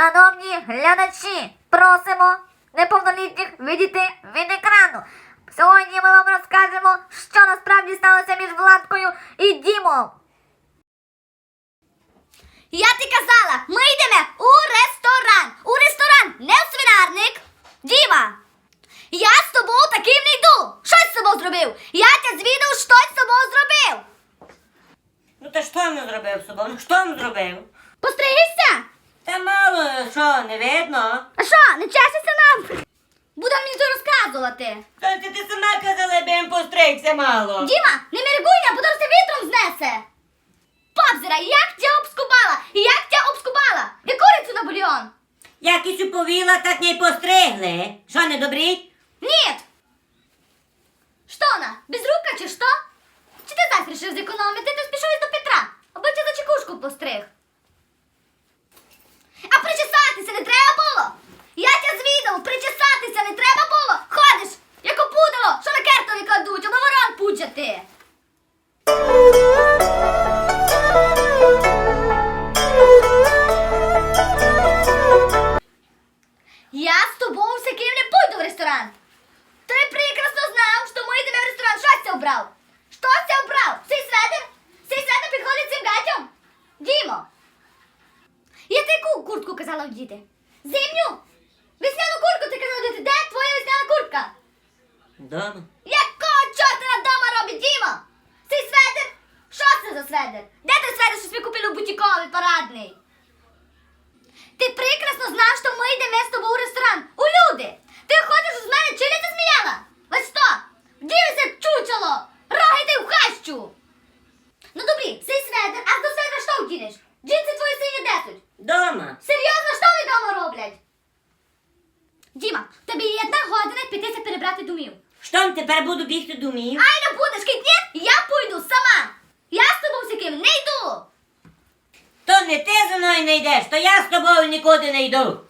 Шановні глядачі, просимо неповнолітніх відійти від екрану. Сьогодні ми вам розкажемо, що насправді сталося між Владкою і Дімом. Я ти казала, ми йдемо у ресторан. У ресторан, не в свинарник. Діма, я з тобою таким не йду. Щось з тобою зробив. Я тебе звідав, щось з тобою зробив. Ну та що він зробив з собою? Ну що він зробив? Постригися? Та мало, що, не видно? А що, не чешеться нам? Буде мені це розказувати. Та ти, ти сама казала, би їм постригся мало. Діма, не міргуй, а потім все вітром знесе. Папзера, як тя обскубала? Як тя обскубала? Де курицю на бульйон? Як і повіла, так не й постригли. Що, не добрі? Нет! Что она, безрука чи що? Чи ти так рішив зекономити, ти спішов до Петра, аби ти за чекушку постриг? З тобою з яким не пойду в ресторан. Ти прекрасно знав, що ми йдемо в ресторан. Що це обрав? Що це обрав? Цей сведер? Цей сведер підходить цим гатям? Дімо! Я ти яку куртку казала вдіти? Зимню? Весняну куртку ти казала вдіти. Де твоя весняна куртка? Дома. Якого чорта на дома робить Дімо? Цей сведер? Що це за сведер? Де той сведер, що ми купили в бутіковий парадний? Ти прекрасно знав, що ми йдемо з тобою у ресторан. У люди! Ти хочеш з мене чилити зміяла? Ось що? Дивися, чучело! Роги ти в хащу! Ну добрі, цей сведер, а до сведера що вдінеш? Джинси твої сині десуть. Дома. Серйозно, що вони дома роблять? Діма, тобі є одна година пійтися перебрати домів. Що тепер буду бігти домів? Ай, не будеш, кить ні, я пойду сама. Я з тобою всяким не ти за мною не йдеш, то я з тобою нікуди не йду.